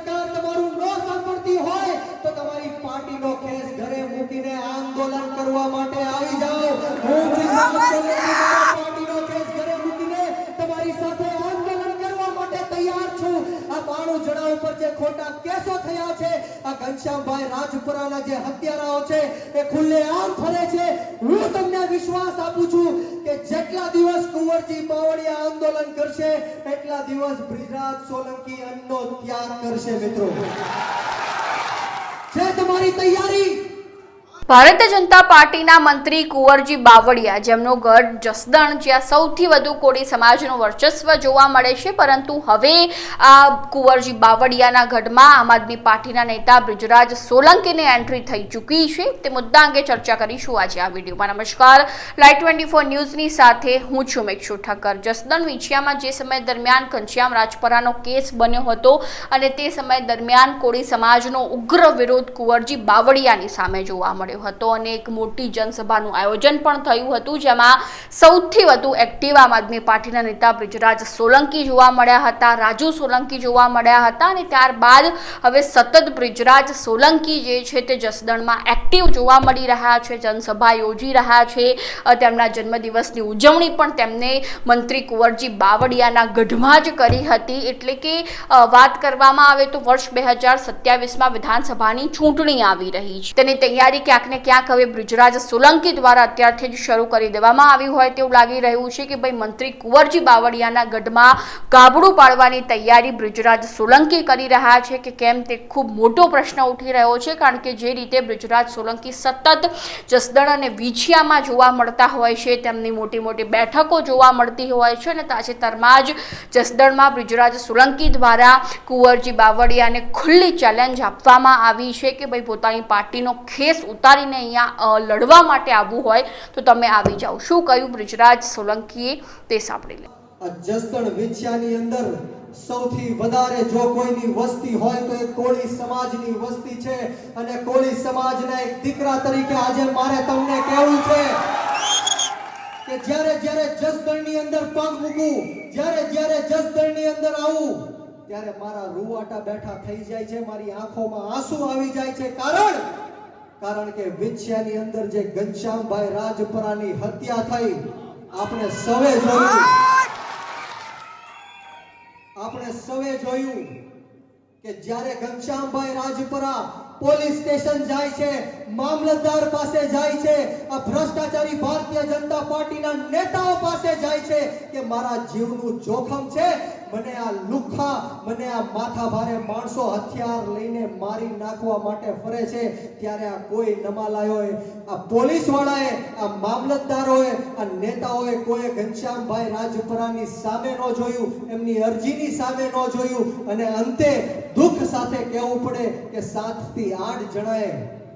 સરકાર તમારું ન સાંભળતી હોય તો તમારી પાર્ટીનો કેસ ઘરે મૂકીને આંદોલન કરવા માટે આવી જાઓ. હું પાર્ટીનો કેસ ઘરે મૂકીને તમારી સાથે આંદોલન કરવા માટે તૈયાર છું. આ બાણું જણા ઉપર જે ખોટા કેસો થયા છે આ ઘનશ્યામભાઈ રાજપુરાના જે હત્યારાઓ છે એ ખુલ્લે આમ ફરે છે. હું તમને વિશ્વાસ કુંવરજી બાવળિયા આંદોલન કરશે, એટલા દિવસ બ્રિજરાજ સોલંકી અન્નનો ત્યાગ કરશે મિત્રો. છે તમારી તૈયારી? ભારતીય જનતા પાર્ટીના મંત્રી કુંવરજી બાવળિયા, જેમનો ગઢ જસદણ, જ્યાં સૌથી વધુ કોળી સમાજનું વર્ચસ્વ જોવા મળે છે. પરંતુ હવે આ કુંવરજી બાવળિયાના ગઢમાં આમ આદમી પાર્ટીના નેતા બ્રિજરાજ સોલંકીને એન્ટ્રી થઈ ચૂકી છે. તે મુદ્દા અંગે ચર્ચા કરીશું આજે આ વિડીયોમાં. નમસ્કાર. લાઈવ ટ્વેન્ટી ફોર ન્યૂઝની સાથે હું છું મેક્ષુ ઠક્કર. જસદણ વિછિયામાં જે સમય દરમિયાન ઘનશ્યામ રાજપરાનો કેસ બન્યો હતો અને તે સમય દરમિયાન કોળી સમાજનો ઉગ્ર વિરોધ કુંવરજી બાવળિયાની સામે જોવા મળ્યો હતો અને એક મોટી જનસભાનું આયોજન પણ થયું હતું, જેમાં સૌથી વધુ એક્ટિવ આમ આદમી પાર્ટીના નેતા બ્રિજરાજ સોલંકી જોવા મળ્યા હતા, રાજુ સોલંકી જોવા મળ્યા હતા અને ત્યારબાદ હવે સતત બ્રિજરાજ સોલંકી જે છે તે જસદણમાં એક્ટિવ જોવા મળી રહ્યા છે, જનસભા યોજી રહ્યા છે તેમના જન્મદિવસની ઉજવણી પણ તેમને મંત્રી કુંવરજી બાવળિયાના ગઢમાં જ કરી હતી. એટલે કે વાત કરવામાં આવે તો વર્ષ બે હજાર સત્યાવીસમાં વિધાનસભાની ચૂંટણી આવી રહી છે. તેની તૈયારી ક્યાંક ને ક્યાંક હવે બ્રિજરાજ સોલંકી દ્વારા અત્યારથી જ શરૂ કરી દેવામાં આવી હોય તેવું લાગી રહ્યું છે કે ભાઈ મંત્રી કુંવરજી બાવળિયાના ગઢમાં ગાબડું પાડવાની તૈયારી બ્રિજરાજ સોલંકી કરી રહ્યા છે કે કેમ તે ખૂબ મોટો પ્રશ્ન ઉઠી રહ્યો છે, કારણ કે જે રીતે બ્રિજરાજ સોલંકી સતત જસદણ અને વિછિયામાં જોવા મળતા હોય છે, તેમની મોટી મોટી બેઠકો જોવા મળતી હોય છે અને તાજેતરમાં જ જસદણમાં બ્રિજરાજ સોલંકી દ્વારા કુંવરજી બાવળિયાને ખુલ્લી ચેલેન્જ આપવામાં આવી છે કે ભાઈ પોતાની પાર્ટીનો ખેસ ઉતારીને અહીંયા લડવા માટે આવવું હોય, તો તમે આવી જાઓ. શું કહ્યું બ્રિજરાજ સોલંકીએ? તે સાંભળી લે. જસદણ વિછ્યાની અંદર સૌથી વધારે જો કોઈની વસ્તી હોય, તો એ કોળી સમાજની વસ્તી છે. અને કોળી સમાજના એક દીકરા તરીકે આજે મારે તમને કહેવું છે કે જ્યારે જ્યારે જસદણની અંદર પગ મૂકું, જ્યારે જ્યારે જસદણની અંદર આવું, ત્યારે મારા રૂવાટા બેઠા થઈ જાય છે, મારી આંખોમાં આંસુ આવી જાય છે. કારણ કારણ કે વિછિયાની અંદર જે ઘનશ્યામભાઈ રાજપરાની હત્યા થઈ, આપણે સવે જોયું. આપણે સવે જોયું કે જ્યારે ઘનશ્યામભાઈ રાજપરા પોલીસ સ્ટેશન જાય છે, મામલતદાર પાસે જાય છે, આ ભ્રષ્ટાચારી ભારતીય જનતા પાર્ટીના નેતાઓ પાસે જાય છે કે મારા જીવનું જોખમ છે, મને આ લુખ્ખા મને આ માથા ભારે માણસો હથિયાર લઈને મારી નાખવા માટે ફરે છે, ત્યારે આ કોઈ નમાલાયોએ આ પોલીસવાળાએ, આ મામલતદારોએ, આ નેતાઓએ કોઈ ઘનશ્યામભાઈ રાજપરાની સામે ન જોયું, એમની અરજીની સામે ન જોયું, અને અંતે દુઃખ સાથે કહેવું પડે કે સાતથી આઠ જણાએ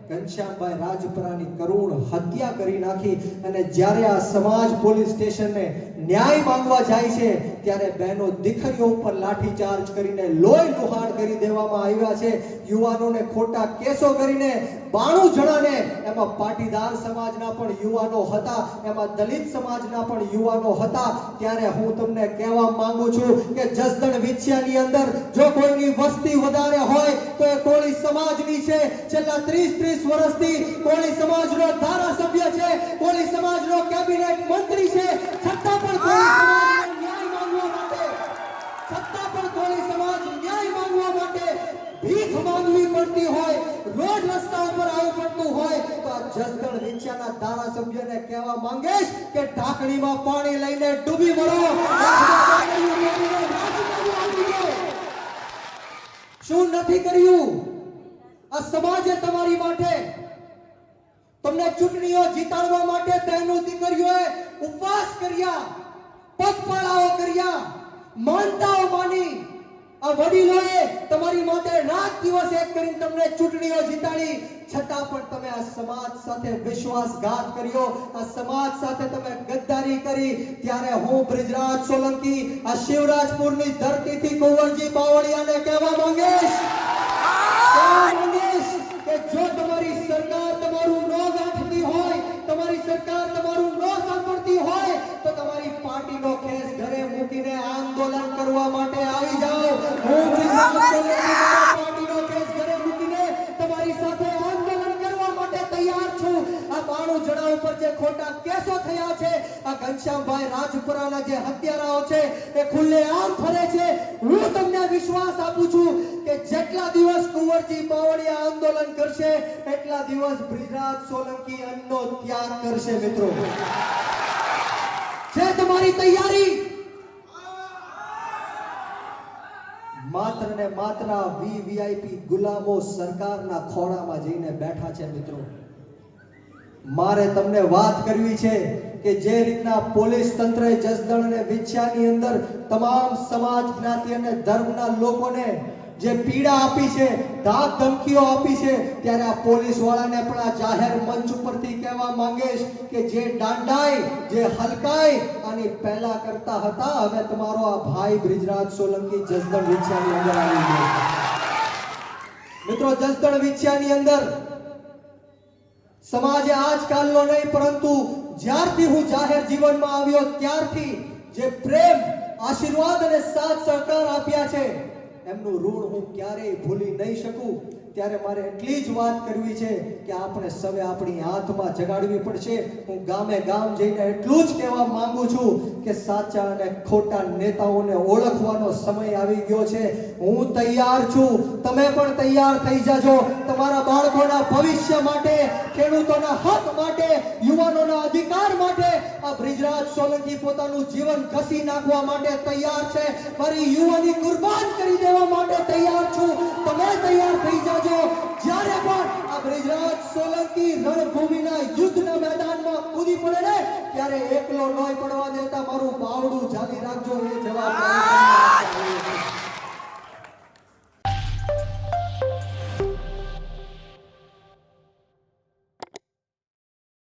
ઘનશ્યામભાઈ રાજપરાની કરુણ હત્યા કરી નાખી અને જ્યારે આ સમાજ પોલીસ સ્ટેશનને ન્યાય માંગવા જાય છે, ત્યારે બહેનો દીકરીઓ ઉપર લાઠીચાર્જ કરીને લોહી લુહાણ કરી દેવામાં આવ્યા છે. યુવાનોને ખોટા કેસો કરીને બાણું જણાને એમાં પાટીદાર સમાજના પણ યુવાનો હતા, એમાં દલિત સમાજના પણ યુવાનો હતા. ત્યારે હું તમને કહેવા માંગુ છું કે જસદણ વિછ્યાની અંદર જો કોઈની વસ્તી વધારે હોય તો એ કોળી સમાજની છે છેલ્લા 30 30 વર્ષથી કોળી સમાજનો ધારાસભ્ય છે, કોળી સમાજનો કેબિનેટ મંત્રી છે છતાં પણ કોળી સમાજને ન્યાય માંગવા માટે, છતાં પણ કોળી સમાજ ન્યાય માંગવા માટે ભીખ માંગવી પડતી હોય રોડ રસ્તા ઉપર આવવું પડતું હોય, તો આ જસદણ વિછિયાના ધારાસભ્યને કહેવા માંગીશ કે ઢાંકણીમાં પાણી લઈને ડૂબી મરો. શું નથી કર્યું આ સમાજે તમારી માટે, તમને ચૂંટણીઓ જીતાડવા માટે બહેનો દીકરીઓએ ઉપવાસ કર્યા, પગપાળાઓ કર્યા, માનતાઓ માની, આ વડીલોએ તમારી માટે રાત દિવસ એક કરીને તમને ચૂંટણીઓ જીતાડી, છતાં પણ તમે આ સમાજ સાથે વિશ્વાસઘાત કર્યો, આ સમાજ સાથે તમે ગદ્દારી કરી, ત્યારે હું બ્રિજરાજ સોલંકી, આ શિવરાજપુરની ધરતીથી કુંવરજી બાવળિયાને કહેવા માંગીશ. જો તમારી સરકાર તમારું ન ગાંઠતી હોય, તમારી સરકાર તમારું ન સાંભળતી હોય, તો તમારી પાર્ટીનો ખેસ ઘરે મૂકીને આંદોલન કરવા માટે આવી જાઓ. હું પાર્ટીનો ખેસ ઘરે મૂકીને તમારી સાથે આંદોલન કરવા માટે તૈયાર છું. આ બાણું જણા ઉપર જે ખોટા કેસો થયા છે, આ ઘનશ્યામભાઈ રાજપુરાના જે હત્યારાઓ છે, એ ખુલ્લે આમ ફરે છે. હું તમને વિશ્વાસ આપું છું જેટલા દિવસ કુંવરજી બાવળિયા આંદોલન કરશે, એટલા દિવસ બ્રિજરાજ સોલંકી અન્નનો ત્યાગ કરશે, મિત્રો. છે તમારી તૈયારી? માત્ર ને માત્ર વીવીઆઈપી ગુલામો સરકારના ખોળામાં જઈને બેઠા છે, મિત્રો. મારે તમને વાત કરવી છે કે જે રીતના પોલીસ તંત્રએ જસદણ અને વિછ્યાની અંદર તમામ સમાજ જ્ઞાતિ અને ધર્મના લોકોને જે પીડા આપી છે, ધાક ધમકીઓ આપી છે, ત્યારે આ પોલીસ વાળાને પણ આ જાહેર મંચ ઉપરથી કહેવા માંગીશ કે જે દાંડાઈ, જે હલકાઈ અને પહેલા કરતા હતા, હવે તમારો આ ભાઈ બ્રિજરાજ સોલંકી જસદણ વિછ્યાની અંદર આવી ગયો મિત્રો, જસદણ વિછ્યાની અંદર સમાજે આજકાલનો નહીં, પરંતુ જ્યારથી હું જાહેર જીવનમાં આવ્યો ત્યારથી જે પ્રેમ, આશીર્વાદ અને સાથ સહકાર આપ્યા છે એમનું ઋણ હું ક્યારેય ભૂલી નહીં શકું. ત્યારે મારે એટલી જ વાત કરવી છે કે આપણે સવે આપણી હાથમાં જગાડવી પડશે. હું ગામે ગામ જઈને એટલું જ કહેવા માંગુ છું કે સાચા અને ખોટા નેતાઓને ઓળખવાનો સમય આવી ગયો છે. હું તૈયાર છું. તમે પણ તૈયાર થઈ જાજો. તમારા બાળકોના ભવિષ્ય માટે, ખેડૂતોના હક માટે, યુવાનોના અધિકાર માટે આ બ્રિજરાજ સોલંકી પોતાનું જીવન ઘસી નાખવા માટે તૈયાર છે. મારી યુવાની કુરબાન કરી દેવા માટે તૈયાર છું. તમે તૈયાર થઈ જાજો. જ્યારે પણ આ બ્રિજરાજ સોલંકી રણભૂમિના યુદ્ધના મેદાનમાં કૂદી પડે ને, ત્યારે એકલો નોય પડવા દેતા મારું બાવડું જાગી રાખજો.